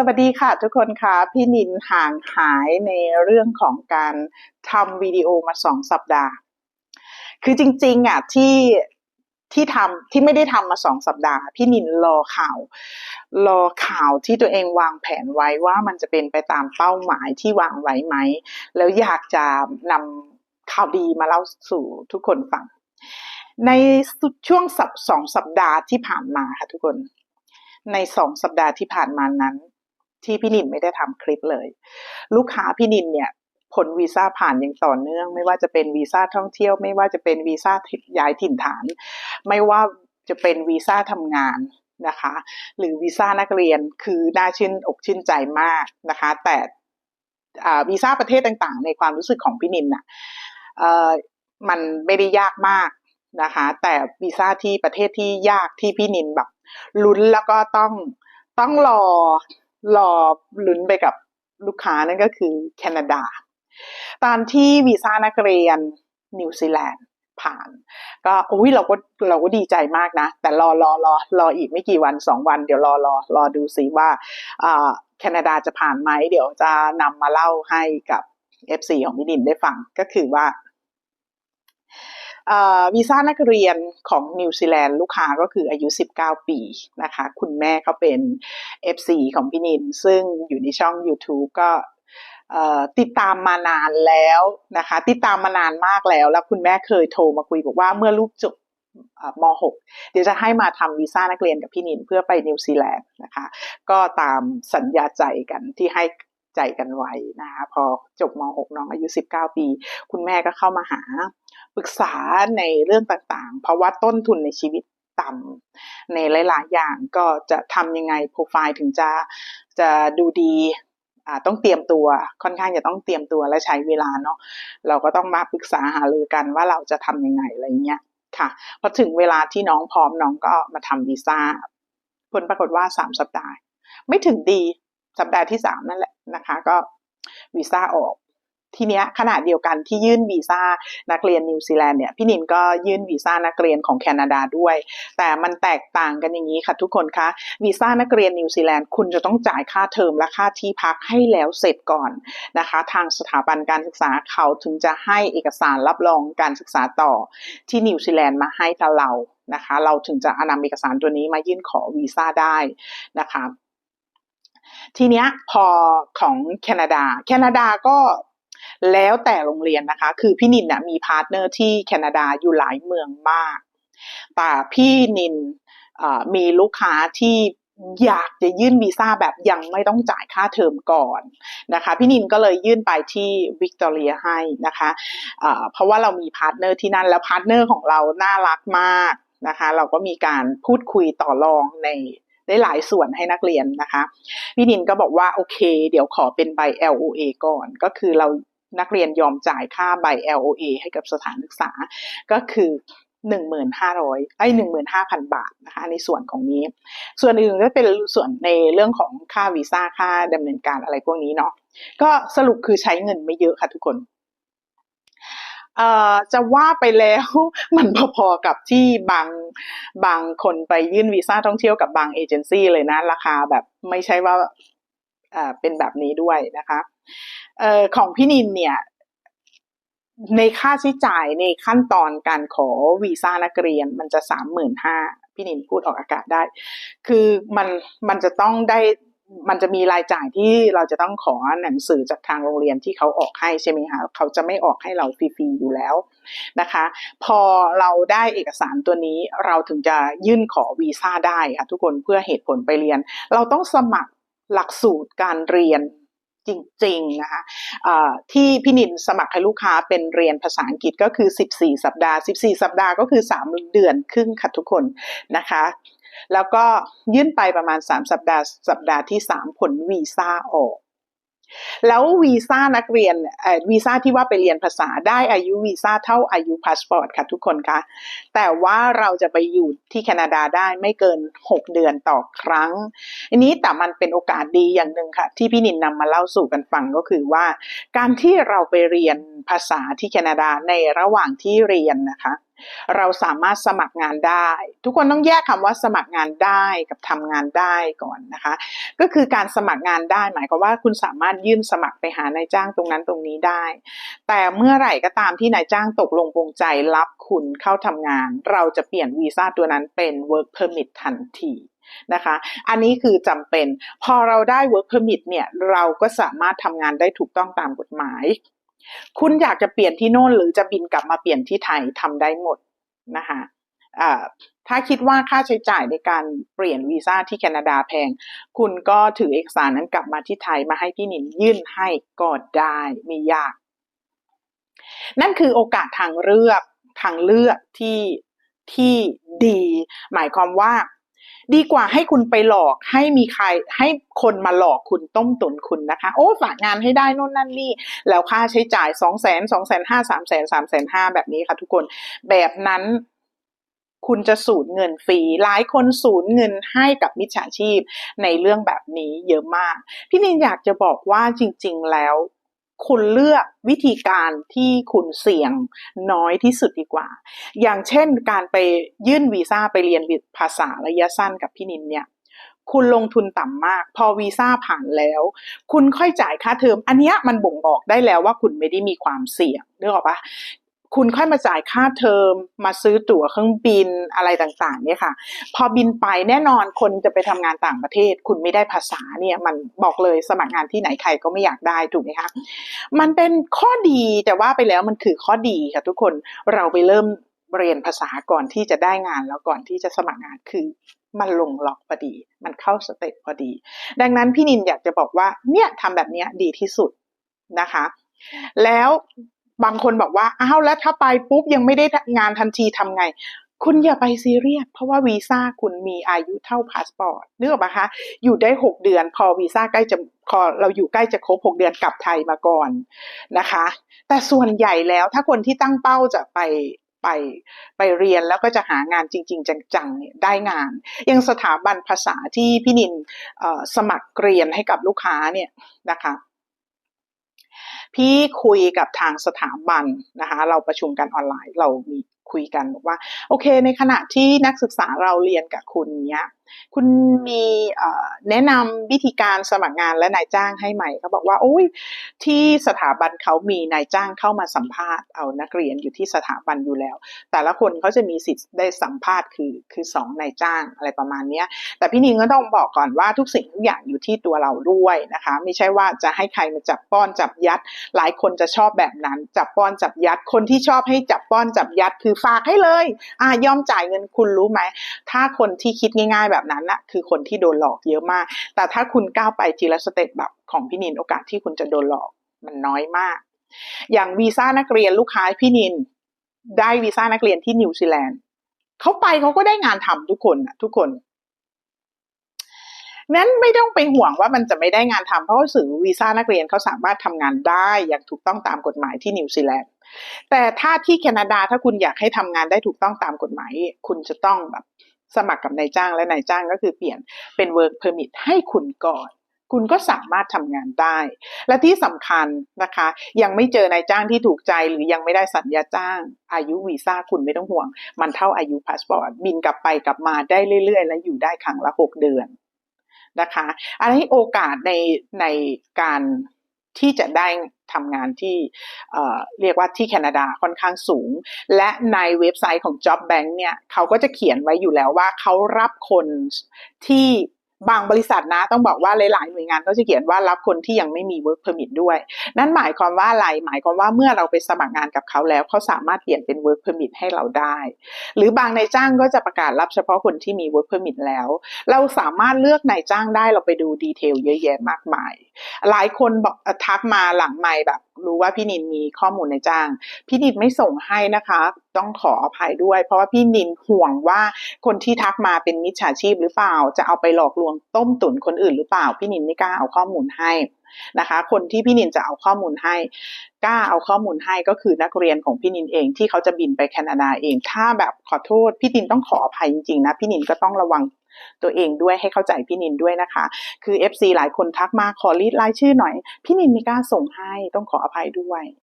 สวัสดีค่ะทุกคนคะพี่นินห่างหายในเรื่องของการทำวิดีโอมาสองสัปดาห์ คือจริงๆอะที่ที่ทำที่ไม่ได้ทำมาสองสัปดาห์ พี่นินรอข่าว รอข่าวที่ตัวเองวางแผนไว้ว่ามันจะเป็นไปตามเป้าหมายที่วางไว้ไหม แล้วอยากจะนำข่าวดีมาเล่าสู่ทุกคนฟัง ในช่วงสัปสองสัปดาห์ที่ผ่านมาค่ะทุกคนในสองสัปดาห์ที่ผ่านมานั้น ที่พี่นินไม่ได้ทำคลิปเลย ลูกค้าพี่นินเนี่ยผลวีซ่าผ่านอย่างต่อเนื่อง ไม่ว่าจะเป็นวีซ่าท่องเที่ยว ไม่ว่าจะเป็นวีซ่าย้ายถิ่นฐาน ไม่ว่าจะเป็นวีซ่าทำงานนะคะ หรือวีซ่านักเรียนคือน่าชื่นอกชื่นใจมากนะคะ แต่วีซ่าประเทศต่างๆ ในความรู้สึกของพี่นินน่ะมันไม่ได้ยากมากนะคะ แต่วีซ่าที่ประเทศที่ยากที่พี่นินแบบลุ้นแล้วก็ต้องต้องรอ รอลุ้นไปกับลูกค้านั่นก็คือแคนาดาตอนที่วีซ่านักเรียนนิวซีแลนด์ผ่าน ก็อุ้ยเราก็เราก็ดีใจมากนะ แต่รอรอรอรออีกไม่กี่วันสองวัน เดี๋ยวรอรอรอดูซิว่าแคนาดาจะผ่านไหมเดี๋ยวจะนำมาเล่าให้กับ FC ของพี่ดินได้ฟังก็คือว่า วีซ่านักเรียนของนิวซีแลนด์ลูกค้าก็คืออายุ 19 ปีนะคะ คุณแม่เขาเป็น FC ของพี่นิน ซึ่งอยู่ในช่อง YouTube ก็ติดตามมานานแล้วนะคะ ติดตามมานานมากแล้ว แล้วคุณแม่เคยโทรมาคุยบอกว่าเมื่อลูกจบม .6 เดี๋ยวจะให้มาทำวีซ่านักเรียนกับพี่นินเพื่อไปนิวซีแลนด์นะคะ ก็ตามสัญญาใจกันที่ให้ ใจกันไว้นะคะพอจบม .6 น้องอายุ 19 ปี คุณแม่ก็เข้ามาหาปรึกษาในเรื่องต่างๆ เพราะว่าต้นทุนในชีวิตต่ำในหลาย ๆ อย่างก็จะทำยังไงโปรไฟล์ถึงจะจะดูดีต้องเตรียมตัวค่อนข้างจะต้องเตรียมตัวและใช้เวลาเนาะเราก็ต้องมาปรึกษาหารือกันว่าเราจะทำยังไงอะไรเงี้ยค่ะพอถึงเวลาที่น้องพร้อมน้องก็มาทำวีซ่าผลปรากฏว่าสามสัปดาห์ ไม่ถึงดีสัปดาห์ที่สามนั่นแหละ นะคะ ก็วีซ่าออกทีเนี้ยขณะเดียวกันที่ยื่นวีซ่านักเรียนนิวซีแลนด์เนี่ยพี่นินก็ยื่นวีซ่านักเรียนของแคนาดาด้วย แต่มันแตกต่างกันอย่างนี้ค่ะทุกคนคะวีซ่านักเรียนนิวซีแลนด์คุณจะต้องจ่ายค่าเทอมและค่าที่พักให้แล้วเสร็จก่อนนะคะ ทางสถาบันการศึกษาเขาถึงจะให้เอกสารรับรองการศึกษาต่อที่นิวซีแลนด์มาให้กับเรานะคะ เราถึงจะนำเอกสารตัวนี้มายื่นขอวีซ่าได้นะคะ ทีเนี้ยพอของแคนาดา แคนาดาก็แล้วแต่โรงเรียนนะคะ คือพี่นินนะมีพาร์ทเนอร์ที่แคนาดาอยู่หลายเมืองมาก แต่พี่นินมีลูกค้าที่อยากจะยื่นวีซ่าแบบยังไม่ต้องจ่ายค่าเทอมก่อนนะคะ พี่นินก็เลยยื่นไปที่วิกตอเรียให้นะคะะเพราะว่าเรามีพาร์ทเนอร์ที่นั่นแล้วพาร์ทเนอร์ของเราน่ารักมากนะคะ เราก็มีการพูดคุยต่อรองใน ได้หลายส่วนให้นักเรียนนะคะพี่นินก็บอกว่าโอเค เดี๋ยวขอเป็นใบ LOA ก่อน ก็คือเรานักเรียนยอมจ่ายค่าใบ LOA ให้กับสถานศึกษา ก็คือหนึ่งหมื่นห้าร้อยไอ้หนึ่งหมื่นห้าพันบาทนะคะในส่วนของนี้ ส่วนอื่นก็เป็นส่วนในเรื่องของค่าวีซ่าค่าดำเนินการอะไรพวกนี้เนาะก็สรุปคือใช้เงินไม่เยอะค่ะทุกคน เอ่อจะว่าไปแล้วมันพอๆกับที่บางบางคนไปยื่นวีซ่าท่องเที่ยวกับบางเอเจนซี่เลยนะ ราคาแบบไม่ใช่ว่าอ่าเป็นแบบนี้ด้วยนะคะเอ่อของพี่นินเนี่ยในค่าใช้จ่ายในขั้นตอนการขอวีซ่านักเรียนมันจะสามหมื่นห้าพี่นินพูดออกอากาศได้ คือมันมันจะต้องได้ มันจะมีรายจ่ายที่เราจะต้องขอหนังสือจากทางโรงเรียนที่เขาออกให้ใช่ไหมคะเขาจะไม่ออกให้เราฟรีๆอยู่แล้วนะคะ พอเราได้เอกสารตัวนี้เราถึงจะยื่นขอวีซ่าได้ค่ะทุกคนเพื่อเหตุผลไปเรียน เราต้องสมัครหลักสูตรการเรียนจริงๆนะคะะที่พี่นินสมัครให้ลูกค้าเป็นเรียนภาษาอังกฤษก็คือ 14 สัปดาห์ 14 สัปดาห์ก็คือ 3 เดือนครึ่งค่ะทุกคนนะคะ แล้วก็ยื่นไปประมาณ 3 สัปดาห์ สัปดาห์ที่ 3 ผลวีซ่าออก แล้ววีซ่านักเรียนวีซ่าที่ว่าไปเรียนภาษาได้อายุวีซ่าเท่าอายุพาสปอร์ตค่ะทุกคนคะแต่ว่าเราจะไปอยู่ที่แคนาดาได้ไม่เกิน 6 เดือนต่อครั้ง อันนี้แต่มันเป็นโอกาสดีอย่างหนึ่งค่ะ ที่พี่นินนำมาเล่าสู่กันฟังก็คือว่า การที่เราไปเรียนภาษาที่แคนาดาในระหว่างที่เรียนนะคะ เราสามารถสมัครงานได้ ทุกคนต้องแยกคำว่าสมัครงานได้กับทำงานได้ก่อนนะคะ ก็คือการสมัครงานได้หมายความว่าคุณสามารถยื่นสมัครไปหานายจ้างตรงนั้นตรงนี้ได้ แต่เมื่อไหร่ก็ตามที่นายจ้างตกลงปรงใจรับคุณเข้าทำงาน เราจะเปลี่ยนวีซ่าตัวนั้นเป็น work permit ทันทีนะคะ อันนี้คือจำเป็น พอเราได้ work permit เนี่ย เราก็สามารถทำงานได้ถูกต้องตามกฎหมาย คุณอยากจะเปลี่ยนที่โน่นหรือจะบินกลับมาเปลี่ยนที่ไทยทำได้หมดนะคะถ้าคิดว่าค่าใช้จ่ายในการเปลี่ยนวีซ่าที่แคนาดาแพง คุณก็ถือเอกสารนั้นกลับมาที่ไทยมาให้พี่นินยื่นให้ก็ได้ไม่ยาก นั่นคือโอกาสทางเลือกทางเลือกที่ที่ดี หมายความว่า ดีกว่าให้คุณไปหลอกให้มีใครให้คนมาหลอกคุณต้มตุนคุณนะคะ โอ้ฝากงานให้ได้นู่นนั่นนี่ แล้วค่าใช้จ่ายสองแสนสองแสนห้าสามแสนสามแสนห้าแบบนี้ค่ะทุกคนแบบนั้นคุณจะสูญเงินฟรี หลายคนสูญเงินให้กับมิจฉาชีพในเรื่องแบบนี้เยอะมาก พี่นินอยากจะบอกว่าจริง ๆ แล้ว คุณเลือกวิธีการที่คุณเสี่ยงน้อยที่สุดดีกว่า อย่างเช่นการไปยื่นวีซ่าไปเรียนภาษาระยะสั้นกับพี่นินเนี่ย คุณลงทุนต่ำมาก พอวีซ่าผ่านแล้ว คุณค่อยจ่ายค่าเทอม อันนี้มันบ่งบอกได้แล้วว่าคุณไม่ได้มีความเสี่ยงนึกออกปะ คุณค่อยมาจ่ายค่าเทอมมาซื้อตั๋วเครื่องบินอะไรต่างๆ เนี่ยค่ะ พอบินไปแน่นอนคนจะไปทำงานต่างประเทศ คุณไม่ได้ภาษาเนี่ยมันบอกเลยสมัครงานที่ไหนใครก็ไม่อยากได้ถูกไหมคะมันเป็นข้อดีแต่ว่าไปแล้วมันคือข้อดีค่ะทุกคนเราไปเริ่มเรียนภาษาก่อนที่จะได้งานแล้วก่อนที่จะสมัครงานคือมันลงล็อกพอดี มันเข้าสเต็ปพอดี ดังนั้นพี่นินอยากจะบอกว่าเนี่ยทำแบบนี้ดีที่สุดนะคะ แล้ว บางคนบอกว่าอ้าวแล้วถ้าไปปุ๊บยังไม่ได้งานทันทีทำไง คุณอย่าไปซีเรียสเพราะว่าวีซ่าคุณมีอายุเท่าพาสปอร์ตนึกอกปะคะอยู่ได้หกเดือน พอวีซ่าใกล้จะพอเราอยู่ใกล้จะครบหกเดือนกลับไทยมาก่อนนะคะ แต่ส่วนใหญ่แล้วถ้าคนที่ตั้งเป้าจะไปไปไปเรียนแล้วก็จะหางานจริง ๆ จังๆเนี่ยได้งาน ยังสถาบันภาษาที่พี่นินสมัครเรียนให้กับลูกค้าเนี่ยนะคะ พี่คุยกับทางสถาบันนะคะเราประชุมกันออนไลน์เรามีคุยกันบอกว่า โอเค ในขณะที่นักศึกษาเราเรียนกับคุณเนี้ย คุณมีแนะนำวิธีการสมัครงานและนายจ้างให้ใหม่เขาบอกว่าโอ้ยที่สถาบันเขามีนายจ้างเข้ามาสัมภาษณ์เอานักเรียนอยู่ที่สถาบันอยู่แล้ว แต่ละคนเขาจะมีสิทธิ์ได้สัมภาษณ์คือคือสองนายจ้างอะไรประมาณนี้แต่พี่นิงก็ต้องบอกก่อนว่าทุกสิ่งทุกอย่างอยู่ที่ตัวเราด้วยนะคะ ไม่ใช่ว่าจะให้ใครมาจับป้อนจับยัด หลายคนจะชอบแบบนั้น จับป้อนจับยัดคนที่ชอบให้จับป้อนจับยัดคือฝากให้เลยอ่ายอมจ่ายเงินคุณรู้ไหมถ้าคนที่คิดง่ายๆแบบแบบนั้นนะคือคนที่โดนหลอกเยอะมาก แต่ถ้าคุณก้าวไปทีละสเต็ปแบบของพี่นินโอกาสที่คุณจะโดนหลอกมันน้อยมาก อย่างวีซ่านักเรียนลูกค้าพี่นินได้วีซ่านักเรียนที่นิวซีแลนด์เขาไปเขาก็ได้งานทำทุกคนนะทุกคนนั้นไม่ต้องไปห่วงว่ามันจะไม่ได้งานทำเพราะว่าสื่อวีซ่านักเรียนเขาสามารถทำงานได้อย่างถูกต้องตามกฎหมายที่นิวซีแลนด์แต่ถ้าที่แคนาดาถ้าคุณอยากให้ทำงานได้ถูกต้องตามกฎหมาย คุณจะต้องแบบ สมัครกับนายจ้างและนายจ้างก็คือเปลี่ยนเป็น work permit ให้คุณก่อน คุณก็สามารถทำงานได้ และที่สำคัญนะคะ ยังไม่เจอนายจ้างที่ถูกใจหรือยังไม่ได้สัญญาจ้าง อายุวีซ่าคุณไม่ต้องห่วง มันเท่าอายุพาสปอร์ตบินกลับไปกลับมาได้เรื่อย ๆ และอยู่ได้ครั้งละหกเดือนนะคะ อันนี้โอกาสในในการ ที่จะได้ทำงานที่เรียกว่าที่แคนาดาค่อนข้างสูง และในเว็บไซต์ของ Job Bank เนี่ยเขาก็จะเขียนไว้อยู่แล้วว่าเขารับคนที่บางบริษัทนะต้องบอกว่าหลายๆหน่วยงานก็จะเขียนว่ารับคนที่ยังไม่มี work permit ด้วย นั่นหมายความว่าอะไรหมายความว่าเมื่อเราไปสมัครงานกับเขาแล้ว เขาสามารถเปลี่ยนเป็น work permit ให้เราได้ หรือบางนายจ้างก็จะประกาศรับเฉพาะคนที่มี work permit แล้ว เราสามารถเลือกนายจ้างได้เราไปดูดีเทลเยอะแยะมากมาย หลายคนบอกทักมาหลังไม่แบบ รู้ว่าพี่นินมีข้อมูลในจ้าง พี่นินไม่ส่งให้นะคะ ต้องขออภัยด้วย เพราะว่าพี่นินห่วงว่าคนที่ทักมาเป็นมิจฉาชีพหรือเปล่า จะเอาไปหลอกลวงต้มตุ๋นคนอื่นหรือเปล่า พี่นินไม่กล้าเอาข้อมูลให้นะคะ คนที่พี่นินจะเอาข้อมูลให้กล้าเอาข้อมูลให้ก็คือนักเรียนของพี่นินเองที่เขาจะบินไปแคนาดาเอง ถ้าแบบขอโทษพี่นินต้องขออภัยจริงๆนะพี่นินก็ต้องระวัง ตัวเองด้วยให้เข้าใจพี่นินด้วยนะคะ คือ FC หลายคนทักมาขอรีดรายชื่อหน่อย พี่นินไม่กล้าส่งให้ต้องขออภัยด้วย